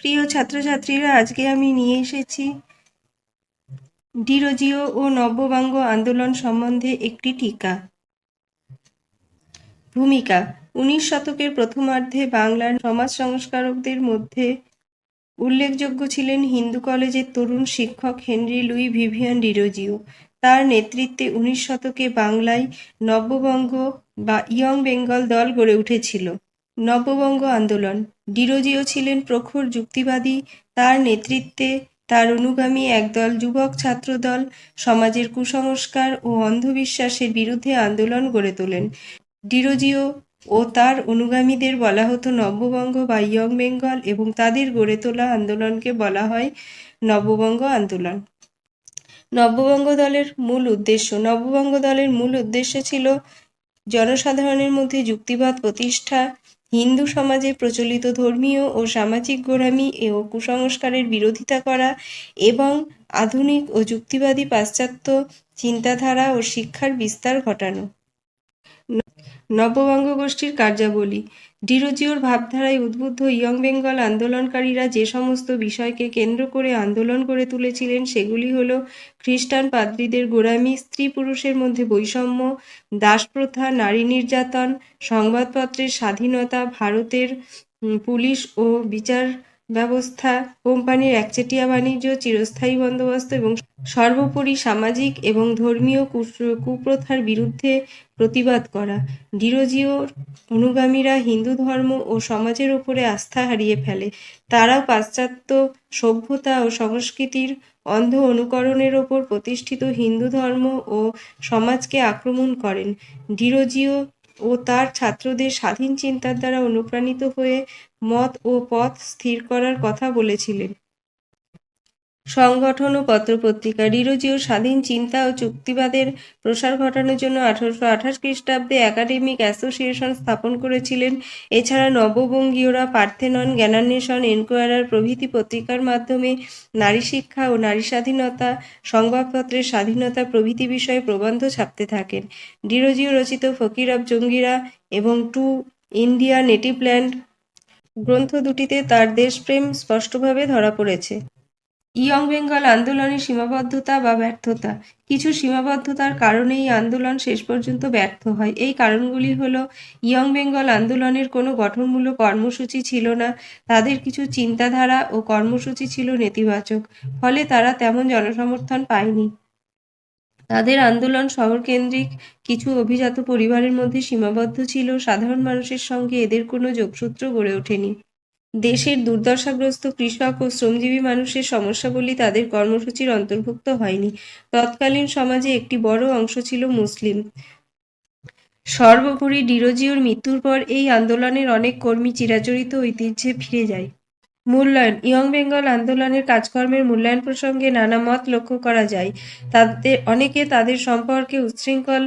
প্রিয় ছাত্রছাত্রীরা, আজকে আমি নিয়ে এসেছি ডিরোজিও ও নব্যবঙ্গ আন্দোলন সম্বন্ধে একটি টিকা। ভূমিকা, উনিশ শতকের প্রথমার্ধে বাংলার সমাজ সংস্কারকদের মধ্যে উল্লেখযোগ্য ছিলেন হিন্দু কলেজের তরুণ শিক্ষক হেনরি লুই ভিভিয়ান ডিরোজিও। তার নেতৃত্বে উনিশ শতকে বাংলায় নব্যবঙ্গ বা ইয়ং বেঙ্গল দল গড়ে উঠেছিল। নব্যবঙ্গ আন্দোলন। ডিরোজিও ছিলেন প্রখর যুক্তিবাদী। তার নেতৃত্বে তার অনুগামী একদল যুবক ছাত্রদল সমাজের কুসংস্কার ও অন্ধবিশ্বাসের বিরুদ্ধে আন্দোলন গড়ে তোলেন। ডিরোজিও ও তার অনুগামীদের বলা হতো নববঙ্গ বা ইয়ং বেঙ্গল এবং তাদের গড়ে তোলা আন্দোলনকে বলা হয় নববঙ্গ আন্দোলন। নববঙ্গ দলের মূল উদ্দেশ্য, নববঙ্গ দলের মূল উদ্দেশ্য ছিল জনসাধারণের মধ্যে যুক্তিবাদ প্রতিষ্ঠা হিন্দু সমাজে প্রচলিত ধর্মীয় ও সামাজিক গোড়ামি ও কুসংস্কারের বিরোধিতা করা এবং আধুনিক ও যুক্তিবাদী পাশ্চাত্য চিন্তাধারা ও শিক্ষার বিস্তার ঘটানো। নববঙ্গ গোষ্ঠীর কার্যাবলী ডিরোজিওর ভাবধারায় উদ্বুদ্ধ ইয়ং বেঙ্গল আন্দোলনকারীরা যে সমস্ত বিষয়কে কেন্দ্র করে আন্দোলন করে তুলেছিলেন, সেগুলি হলো খ্রিস্টান পাদ্রীদের গোড়ামি, স্ত্রী পুরুষের মধ্যে বৈষম্য, দাসপ্রথা, নারী নির্যাতন, সংবাদপত্রের স্বাধীনতা, ভারতের পুলিশ ও বিচার ব্যবস্থা, কোম্পানির একচেটিয়া বাণিজ্য, চিরস্থায়ী বন্দোবস্ত এবং সর্বোপরি সামাজিক এবং ধর্মীয় কুপ্রথার বিরুদ্ধে প্রতিবাদ করা। ডিরোজিওর অনুগামীরা হিন্দু ধর্ম ও সমাজের ওপরে আস্থা হারিয়ে ফেলে। তারা পাশ্চাত্য সভ্যতা ও সংস্কৃতির অন্ধ অনুকরণের ওপর প্রতিষ্ঠিত হিন্দু ধর্ম ও সমাজকে আক্রমণ করেন। ডিরোজিও ও তার ছাত্রদের স্বাধীন চিন্তার দ্বারা অনুপ্রাণিত হয়ে মত ও পথ স্থির করার কথা বলেছিলেন। সংগঠন ও পত্রপত্রিকা ডিরোজিও স্বাধীন চিন্তা ও চুক্তিবাদের প্রসার ঘটানোর জন্য আঠারোশো আঠাশ খ্রিস্টাব্দে একাডেমিক অ্যাসোসিয়েশন স্থাপন করেছিলেন। এছাড়া নববঙ্গীয়রা পার্থেনন জ্ঞানান্বেষণ এনকোয়ারার প্রভৃতি পত্রিকার মাধ্যমে নারী শিক্ষা ও নারী স্বাধীনতা, সংবাদপত্রের স্বাধীনতা প্রভৃতি বিষয়ে প্রবন্ধ ছাপতে থাকেন। ডিরোজিও রচিত ফকির অব জঙ্গিরা এবং টু ইন্ডিয়া নেটিভ ল্যান্ড গ্রন্থ দুটিতে তার দেশপ্রেম স্পষ্টভাবে ধরা পড়েছে। ইয়ং বেঙ্গল আন্দোলনের সীমাবদ্ধতা বা ব্যর্থতা। কিছু সীমাবদ্ধতার কারণে এই আন্দোলন শেষ পর্যন্ত ব্যর্থ হয়। এই কারণগুলি হল, ইয়ং বেঙ্গল আন্দোলনের কোনো গঠনমূলক কর্মসূচি ছিল না, তাদের কিছু চিন্তাধারা ও কর্মসূচি ছিল নেতিবাচক, ফলে তারা তেমন জনসমর্থন পায়নি। তাদের আন্দোলন শহরকেন্দ্রিক, কিছু অভিজাত পরিবারের মধ্যে সীমাবদ্ধ ছিল, সাধারণ মানুষের সঙ্গে এদের কোনো যোগসূত্র গড়ে ওঠেনি। দেশের দুর্দশাগ্রস্ত কৃষক ও শ্রমজীবী মানুষের সমস্যাগুলি তাদের কর্মসূচির অন্তর্ভুক্ত হয়নি। তৎকালীন সমাজে একটি বড় অংশ ছিল মুসলিম। সর্বোপরি ডিরোজিওর মৃত্যুর পর এই আন্দোলনের অনেক কর্মী চিরাচরিত ঐতিহ্যে ফিরে যায়। মূল্যায়ন, ইয়ং বেঙ্গল আন্দোলনের কাজকর্মের মূল্যায়ন প্রসঙ্গে নানা মত লক্ষ্য করা যায়। তাদের অনেকে তাদের সম্পর্কে উচ্ছৃঙ্খল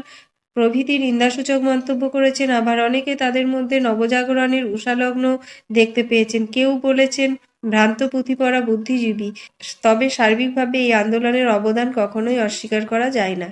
প্রভৃতি নিন্দাসূচক মন্তব্য করেছেন। আবার অনেকে তাদের মধ্যে নবজাগরণের উষালগ্ন দেখতে পেয়েছেন। কেউ বলেছেন, ভ্রান্ত পুঁথি পড়া বুদ্ধিজীবী। তবে সার্বিকভাবে এই আন্দোলনের অবদান কখনোই অস্বীকার করা যায় না।